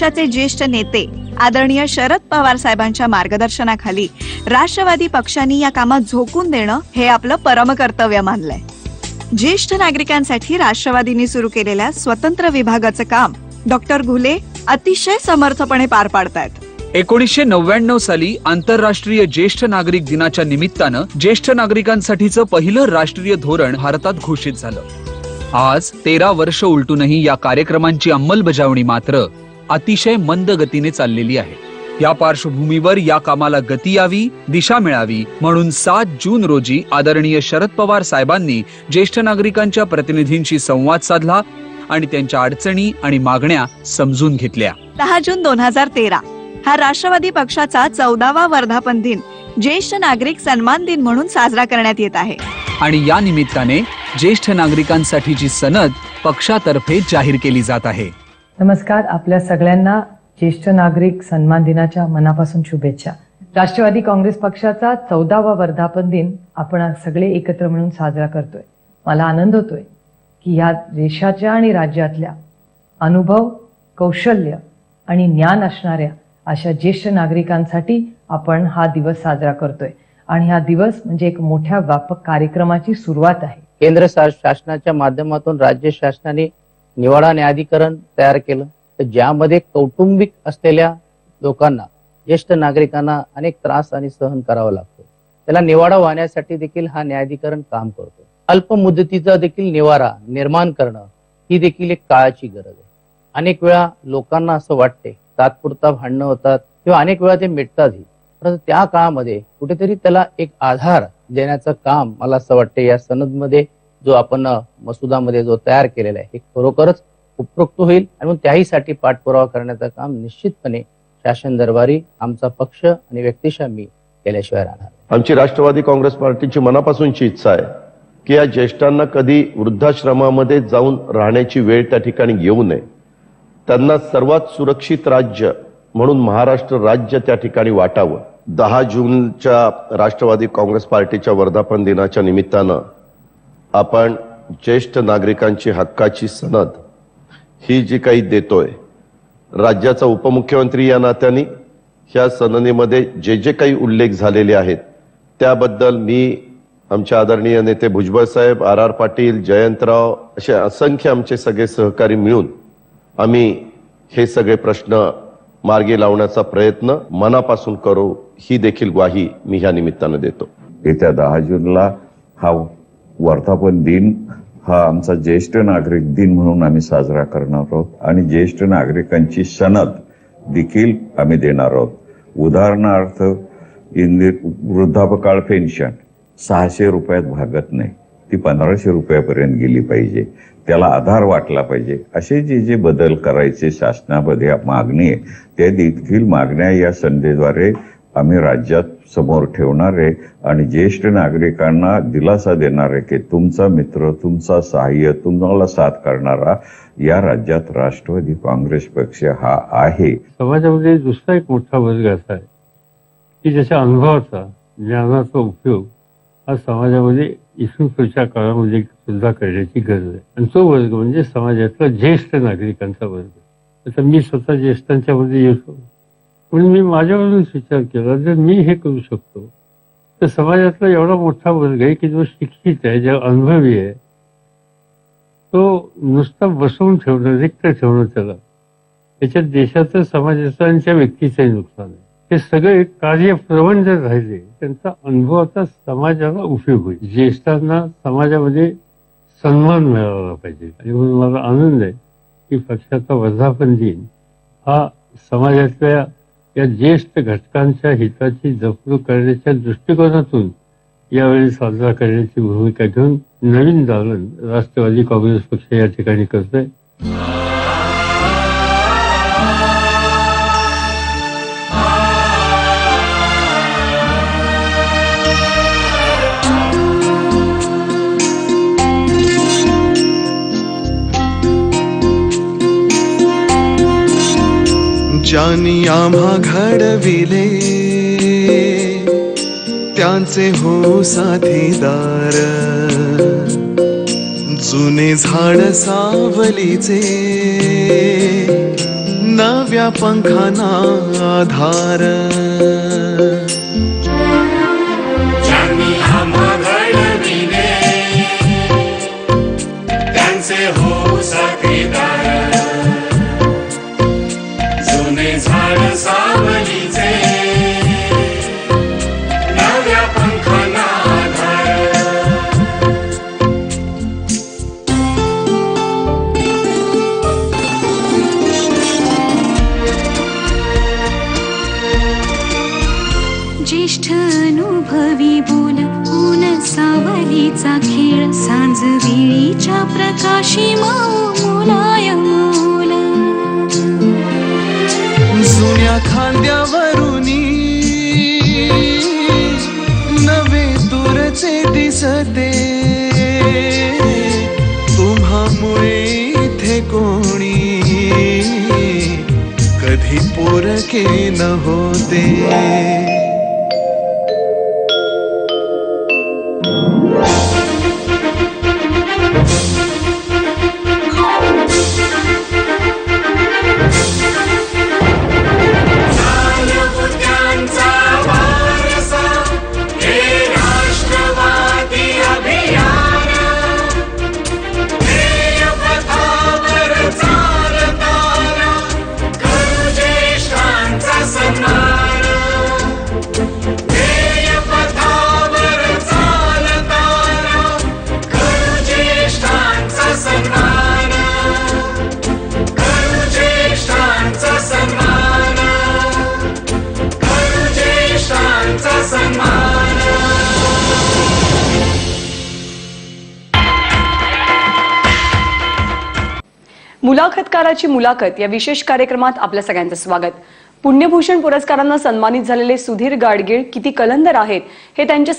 पक्षाचे ज्येष्ठ नेते आदरणीय शरद पवार साहेबांच्या मार्गदर्शनाखाली राष्ट्रवादी पक्षांनी या कामात झोकून देणं हे आपलं परमकर्तव्य मानलंय. ज्येष्ठ नागरिकांसाठी राष्ट्रवादीने सुरू केलेल्या स्वतंत्र विभागाचं काम डॉक्टर घुले अतिशय समर्थपणे पार पाडतायत. एकोणीसशे नव्याण्णव साली आंतरराष्ट्रीय ज्येष्ठ नागरिक दिनाच्या निमित्तानं ज्येष्ठ नागरिकांसाठीचं पहिलं राष्ट्रीय धोरण भारतात घोषित झालं. आज तेरा वर्ष उलटूनही या कार्यक्रमांची अंमलबजावणी मात्र अतिशय मंद गतीने चाललेली आहे. या पार्श्वभूमीवर या कामाला गती यावी दिशा मिळावी म्हणून सात जून रोजी आदरणीय शरद पवार साहेबांनी ज्येष्ठ नागरिकांच्या प्रतिनिधींशी संवाद साधला आणि त्यांच्या अडचणी आणि मागण्या समजून घेतल्या. दहा जून दोन हजार तेरा. हा राष्ट्रवादी पक्षाचा चौदावा वर्धापन दिन ज्येष्ठ नागरिक सन्मान दिन म्हणून साजरा करण्यात येत आहे. आणि या निमित्ताने ज्येष्ठ नागरिकांसाठीची सनद पक्षातर्फे जाहीर केली जात आहे. नमस्कार आपल्या सगळ्यांना ज्येष्ठ नागरिक सन्मान दिनाच्या मनापासून शुभेच्छा. राष्ट्रवादी काँग्रेस पक्षाचा चौदावा वर्धापन दिन आपण सगळे एकत्र मिळून साजरा करतोय. मला आनंद होतोय की या देशाच्या आणि राज्यातल्या अनुभव कौशल्य आणि ज्ञान असणाऱ्या अशा ज्येष्ठ नागरिकांसाठी आपण हा दिवस साजरा करतोय. आणि हा दिवस म्हणजे एक मोठ्या व्यापक कार्यक्रमाची सुरुवात आहे. केंद्र शासनाच्या माध्यमातून राज्य शासनाने निवाडा न्यायाधिकरण तयार केलं. तर ज्यामध्ये कौटुंबिक असलेल्या लोकांना ज्येष्ठ नागरिकांना अनेक त्रास आणि सहन करावा लागतो. त्याला निवाडा वाहण्यासाठी देखील हा न्यायाधिकरण काम करतो. अल्प मुदतीचा देखील निवारा निर्माण करणं ही देखील एक काळाची गरज आहे. अनेक वेळा लोकांना असं वाटते तात्पुरता भांडणं होतात किंवा अनेक वेळा ते मिटतातही परंतु त्या काळामध्ये कुठेतरी त्याला एक आधार देण्याचं काम मला असं वाटते या सनदमध्ये जो आपण मसुदामध्ये जो तयार केलेला आहे हे खरोखरच उपयुक्त होईल आणि त्याहीसाठी पाठपुरावा करण्याचं काम निश्चितपणे शासन दरबारी आमचा पक्ष आणि व्यक्तिशा मी केल्याशिवाय राहणार आमची राष्ट्रवादी काँग्रेस पार्टीची मनापासूनची इच्छा आहे की या ज्येष्ठांना कधी वृद्धाश्रमामध्ये जाऊन राहण्याची वेळ त्या ठिकाणी येऊ नये. त्यांना सर्वात सुरक्षित राज्य म्हणून महाराष्ट्र राज्य त्या ठिकाणी वाटावं. दहा जूनच्या राष्ट्रवादी काँग्रेस पार्टीच्या वर्धापन दिनाच्या निमित्तानं आपण ज्येष्ठ नागरिकांची हक्काची सनद ही जी काही देतोय राज्याचा उपमुख्यमंत्री या नात्याने ह्या सनदीमध्ये जे जे काही उल्लेख झालेले आहेत त्याबद्दल मी आमच्या आदरणीय नेते भुजबळ साहेब आर आर पाटील जयंतराव असे असंख्य आमचे सगळे सहकारी मिळून आम्ही हे सगळे प्रश्न मार्गी लावण्याचा प्रयत्न मनापासून करू ही देखील ग्वाही मी ह्या निमित्तानं देतो. येत्या दहा जूनला हा वर्धापन दिन हा आमचा ज्येष्ठ नागरिक दिन म्हणून आम्ही साजरा करणार आहोत. आणि ज्येष्ठ नागरिकांची सनद देखील आम्ही देणार आहोत. उदाहरणार्थ इंदिर वृद्धापकाळ पेन्शन सहाशे रुपयात भागत नाही. ती पंधराशे रुपयापर्यंत गेली पाहिजे. त्याला आधार वाटला पाहिजे. असे जे जे बदल करायचे शासनामध्ये मागणी आहे त्या देखील मागण्या या संधीद्वारे आम्ही राज्यात समोर ठेवणार आहे आणि ज्येष्ठ नागरिकांना दिलासा देणार आहे की तुमचा मित्र तुमचा सहाय्य तुम्हाला साथ करणारा या राज्यात राष्ट्रवादी काँग्रेस पक्ष हा आहे. समाजामध्ये दुसरा एक मोठा वर्ग असा आहे की ज्याच्या अनुभवाचा ज्ञानाचा उपयोग हा समाजामध्ये इसुच्या काळामध्ये सुद्धा करण्याची गरज आहे. आणि तो वर्ग म्हणजे समाजातला ज्येष्ठ नागरिकांचा वर्ग. आता मी स्वतः ज्येष्ठांच्या मध्ये येतो. म्हणून मी माझ्यावरूनच विचार केला जर मी हे करू शकतो तर समाजातला एवढा मोठा वर्ग आहे की जो शिक्षित आहे जो अनुभवी आहे तो नुसता बसवून ठेवणं रिक्त ठेवणं त्याला. त्याच्यात देशाचं समाजाचं आणि त्या व्यक्तीचंही नुकसान आहे. हे सगळे कार्यप्रवण जर राहिले त्यांचा अनुभवाचा समाजाला उपयोग होईल. ज्येष्ठांना समाजामध्ये सन्मान मिळाला पाहिजे. आणि म्हणून मला आनंद आहे की पक्षाचा वर्धापन दिन हा समाजातल्या या ज्येष्ठ घटकांच्या हिताची जपणूक करण्याच्या दृष्टिकोनातून यावेळी साजरा करण्याची भूमिका घेऊन नवीन दालन राष्ट्रवादी काँग्रेस पक्ष या ठिकाणी करतोय. ज्यांनी आम्हा घडविले त्यांचे हो साथीदार. जुने झाड सावलीचे नव्या पंखाना आधार. अनुभवी बोल ऊन सावलीचा खेळ सांज वेळीच्या प्रकाशी मऊ मुलायम मोल. जुन्या खांद्यावरुनी नवे दूरचे दिसते. तुम्हामुळे इथे कोणी कधी पोरके न होते मुलाखतकाराची मुलाखत या विशेष कार्यक्रमात आपल्या सगळ्यांचं स्वागत. पुण्यभूषण पुरस्कारांना सन्मानित झालेले सुधीर गाडगीळ किती कलंदर आहेत हे त्यांच्या